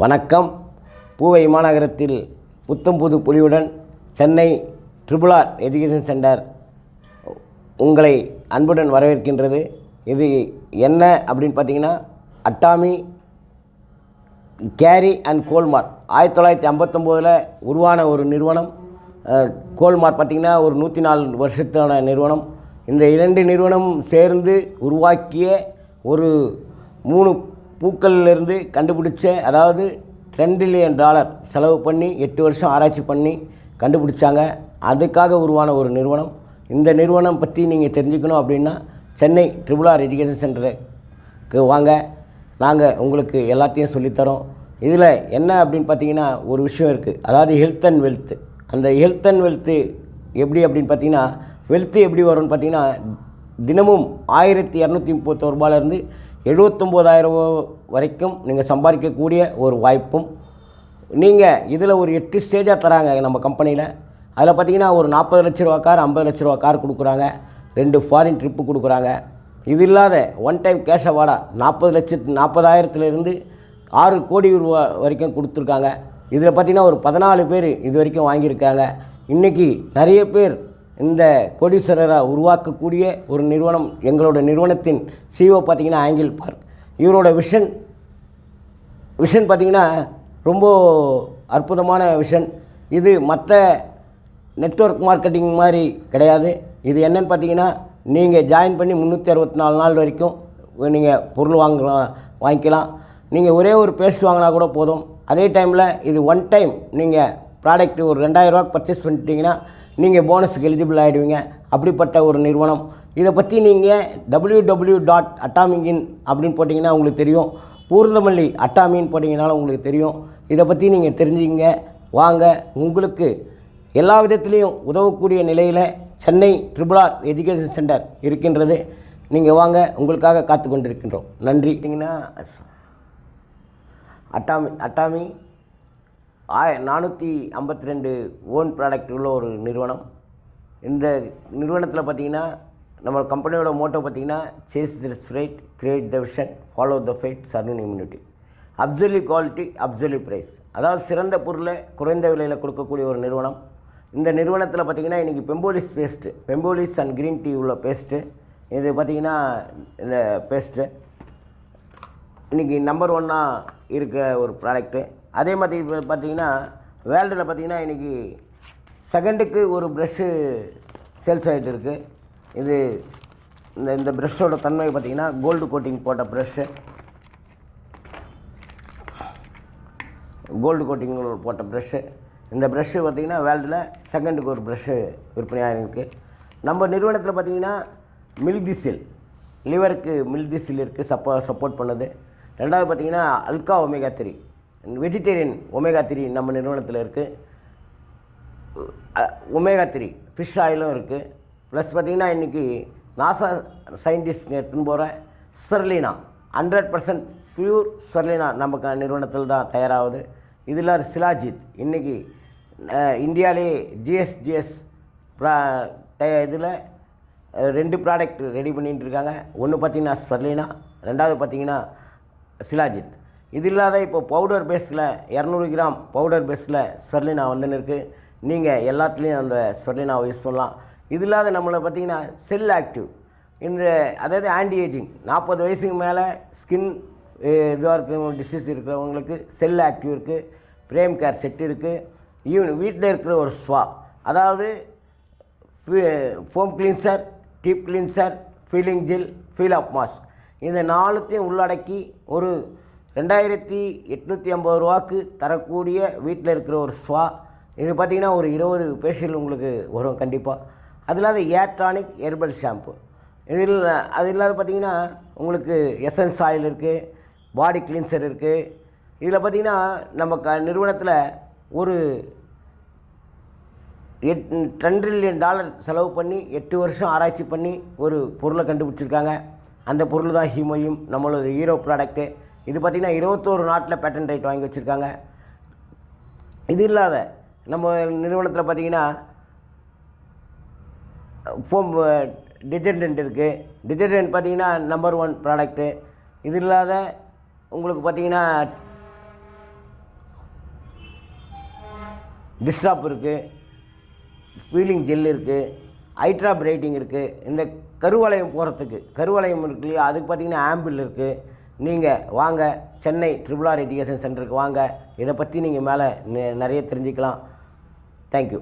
வணக்கம். பூவை மாநகரத்தில் புத்தம் புது பொலிவுடன் சென்னை ட்ரிபிளார் எஜுகேஷன் சென்டர் உங்களை அன்புடன் வரவேற்கின்றது. இது என்ன அப்படின்னு பார்த்தீங்கன்னா அட்டாமி கேரி அண்ட் கோல்மார்க். ஆயிரத்தி தொள்ளாயிரத்தி ஐம்பத்தொம்போதில் உருவான ஒரு நிறுவனம். கோல்மார்க் பார்த்திங்கன்னா ஒரு நூற்றி நாலு வருஷத்தான நிறுவனம். இந்த இரண்டு நிறுவனம் சேர்ந்து உருவாக்கிய ஒரு மூணு பூக்கள்லேருந்து கண்டுபிடிச்ச அதாவது ட்ரில்லியன் டாலர் செலவு பண்ணி எட்டு வருஷம் ஆராய்ச்சி பண்ணி கண்டுபிடிச்சாங்க. அதுக்காக உருவான ஒரு நிறுவனம். இந்த நிறுவனம் பற்றி நீங்கள் தெரிஞ்சுக்கணும் அப்படின்னா சென்னை ட்ரிபிள் ஆர் எஜுகேஷன் சென்டருக்கு வாங்க. நாங்கள் உங்களுக்கு எல்லாத்தையும் சொல்லித்தரோம். இதில் என்ன அப்படின்னு பார்த்தீங்கன்னா ஒரு விஷயம் இருக்குது அதாவது ஹெல்த் அண்ட் வெல்த்து அந்த ஹெல்த் அண்ட் வெல்த்து எப்படி அப்படின்னு பார்த்தீங்கன்னா வெல்த்து எப்படி வரும்னு பார்த்தீங்கன்னா தினமும் ஆயிரத்தி இரநூத்தி முப்பத்தோரு ரூபாயிலேருந்து எழுபத்தொம்போதாயிரம் வரைக்கும் நீங்கள் சம்பாதிக்கக்கூடிய ஒரு வாய்ப்பும் நீங்கள் இதில் ஒரு எட்டு ஸ்டேஜாக தராங்க நம்ம கம்பெனியில் அதில் பார்த்தீங்கன்னா ஒரு நாற்பது லட்ச ரூபா கார் ஐம்பது லட்ச ரூபா கார் கொடுக்குறாங்க. ரெண்டு ஃபாரின் ட்ரிப்பு கொடுக்குறாங்க. இது இல்லாத ஒன் டைம் கேஷ் அவார்டா நாற்பது லட்சத்து நாற்பதாயிரத்துலேருந்து ஆறு கோடி ரூபா வரைக்கும் கொடுத்துருக்காங்க. இதில் பார்த்தீங்கன்னா ஒரு பதினாலு பேர் இது வரைக்கும் வாங்கியிருக்காங்க. இன்றைக்கி நிறைய பேர் இந்த கோடீஸ்வரரை உருவாக்கக்கூடிய ஒரு நிறுவனம் எங்களோட நிறுவனத்தின் சிஓ பார்த்தீங்கன்னா ஆங்கிள் பார்க். இவரோட விஷன் விஷன் பார்த்திங்கன்னா ரொம்ப அற்புதமான விஷன் இது மற்ற நெட்வொர்க் மார்க்கெட்டிங் மாதிரி கிடையாது. இது என்னென்னு பார்த்தீங்கன்னா நீங்கள் ஜாயின் பண்ணி முந்நூற்றி அறுபத்தி நாலு நாள் வரைக்கும் நீங்கள் பொருள் வாங்கலாம் வாங்கிக்கலாம். நீங்கள் ஒரே ஒரு பேஸ்ட் வாங்கினா கூட போதும். அதே டைமில் இது ஒன் டைம் நீங்கள் ப்ராடக்ட் ஒரு ரெண்டாயிரரூவா பர்ச்சேஸ் பண்ணிட்டீங்கன்னா நீங்கள் போனஸுக்கு எலிஜிபிள் ஆகிடுவீங்க அப்படிப்பட்ட ஒரு நிறுவனம். இதை பற்றி நீங்கள் டபிள்யூ டபிள்யூ டாட் அட்டாமிங்கின் அப்படின்னு போட்டிங்கன்னா உங்களுக்கு தெரியும். பூர்ணமல்லி அட்டாமின்னு போட்டிங்கனாலும் உங்களுக்கு தெரியும். இதை பற்றி நீங்கள் தெரிஞ்சுங்க வாங்க உங்களுக்கு எல்லா விதத்துலேயும் உதவக்கூடிய நிலையில் Chennai triple R education centre இருக்கின்றது. நீங்கள் வாங்க உங்களுக்காக காத்து கொண்டிருக்கின்றோம் நன்றி. பார்த்தீங்கன்னா அட்டாமி அட்டாமி ஆய நானூற்றி ஐம்பத்தி ரெண்டு ஓன் ப்ராடக்ட் உள்ள ஒரு நிறுவனம். இந்த நிறுவனத்தில் பார்த்தீங்கன்னா நம்ம கம்பெனியோட மோட்டோ பார்த்தீங்கன்னா chase the spirit create the vision follow the fight servant immunity absolute quality absolute price அதாவது சிறந்த பொருளை குறைந்த விலையில் கொடுக்கக்கூடிய ஒரு நிறுவனம். இந்த நிறுவனத்தில் பார்த்தீங்கன்னா இன்றைக்கி பெம்போலிஸ் பேஸ்ட்டு பெம்போலிஸ் அண்ட் க்ரீன் டீ உள்ள பேஸ்ட்டு இது பார்த்தீங்கன்னா இந்த பேஸ்ட்டு இன்றைக்கி நம்பர் ஒன்னாக இருக்க ஒரு ப்ராடக்ட்டு அதே மாதிரி இப்போ பார்த்தீங்கன்னா வேர்ல்டில் பார்த்தீங்கன்னா இன்றைக்கி செகண்டுக்கு ஒரு ப்ரெஷ்ஷு சேல்ஸ் ஆகிட்டு இருக்குது இது இந்த இந்த ப்ரெஷ்ஷோட தன்மை பார்த்தீங்கன்னா கோல்டு கோட்டிங் போட்ட ப்ரெஷ்ஷு கோல்டு கோட்டிங் போட்ட ப்ரெஷ்ஷு இந்த ப்ரெஷ்ஷு பார்த்திங்கன்னா வேர்ல்டில் செகண்டுக்கு ஒரு ப்ரெஷ்ஷு விற்பனையாக இருக்குது நம்ம நிறுவனத்தில் பார்த்தீங்கன்னா மில்திசில் லிவருக்கு மில்திசில் இருக்குது சப்போ சப்போர்ட் பண்ணுது. ரெண்டாவது பார்த்தீங்கன்னா alga omega three vegetarian omega three நம்ம நிறுவனத்தில் இருக்குது ஒமேகா த்ரீ ஃபிஷ் ஆயிலும் இருக்குது ப்ளஸ் பார்த்தீங்கன்னா இன்றைக்கி நாசா சயின்டிஸ்ட் எடுத்துன்னு போகிற spirulina hundred percent pure spirulina நம்ம க- நிறுவனத்தில் தான் தயாராகுது. இதில் சிலாஜித் இன்றைக்கி இந்தியாவிலே ஜிஎஸ்ஜிஎஸ் ப்ரா இதில் ரெண்டு ப்ராடக்ட் ரெடி பண்ணிட்டு இருக்காங்க. ஒன்று பார்த்தீங்கன்னா ஸ்பெர்லினா ரெண்டாவது பார்த்தீங்கன்னா சிலாஜித் இது இல்லாத இப்போ பவுடர் பேஸில் இரநூறு கிராம் பவுடர் பேஸில் ஸ்வெர்லினா வந்துன்னு இருக்குது நீங்கள் எல்லாத்துலேயும் அந்த ஸ்வெர்லினாவை யூஸ் பண்ணலாம். இது இல்லாத நம்மளை பார்த்தீங்கன்னா செல் ஆக்டிவ் இந்த அதாவது ஆன்டி ஏஜிங் நாற்பது வயசுக்கு மேலே ஸ்கின் இதுவாக இருக்கிறவங்க டிசீஸ் இருக்கிறவங்களுக்கு செல் ஆக்டிவ் இருக்குது பிரேம் கேர் செட் இருக்குது ஈவன் வீட்டில் இருக்கிற ஒரு ஸ்வா அதாவது foam cleanser deep cleanser peeling gel peel off mask இந்த நாலுத்தையும் உள்ளடக்கி ஒரு ரெண்டாயிரத்தி எட்நூற்றி ஐம்பது ரூபாக்கு தரக்கூடிய வீட்டில் இருக்கிற ஒரு ஸ்வா இது பார்த்திங்கன்னா ஒரு இருபது பேஷியல் உங்களுக்கு வரும் கண்டிப்பாக அது இல்லாத ஏர்ட்ரானிக் ஹெர்பல் ஷாம்பு இதில் அது இல்லாத பார்த்திங்கன்னா உங்களுக்கு எசன்ஸ் ஆயில் இருக்குது பாடி கிளீன்சர் இருக்குது இதில் பார்த்திங்கன்னா நம்ம க நிறுவனத்தில் ஒரு எட் டென் ட்ரில்லியன் டாலர் செலவு பண்ணி எட்டு வருஷம் ஆராய்ச்சி பண்ணி ஒரு பொருளை கண்டுபிடிச்சிருக்காங்க. அந்த பொருள் தான் ஹீமோயும் நம்மளோட ஹீரோ ப்ராடக்ட்டு இது பார்த்திங்கன்னா இருபத்தோரு நாட்டில் பேட்டன் ரைட் வாங்கி வச்சுருக்காங்க. இது இல்லாத நம்ம நிறுவனத்தில் பார்த்தீங்கன்னா ஃபோம் டிட்டர்ஜென்ட் இருக்குது டிட்டர்ஜென்ட் பார்த்தீங்கன்னா நம்பர் ஒன் ப்ராடக்ட்டு இது இல்லாத உங்களுக்கு பார்த்தீங்கன்னா டிஸ்டாப் இருக்குது ஃபீலிங் ஜெல் இருக்குது ஹைட்ராப் ரைட்டிங் இருக்குது இந்த கருவளையம் போகிறதுக்கு கருவளையம் இருக்கு இல்லையா? அதுக்கு பார்த்தீங்கன்னா ஆம்பிள் இருக்குது நீங்கள் வாங்க சென்னை ட்ரிபிள் ஆர் எஜுகேஷன் சென்டருக்கு வாங்க. இதை பற்றி நீங்கள் மேலே நிறைய தெரிஞ்சுக்கலாம். தேங்க்யூ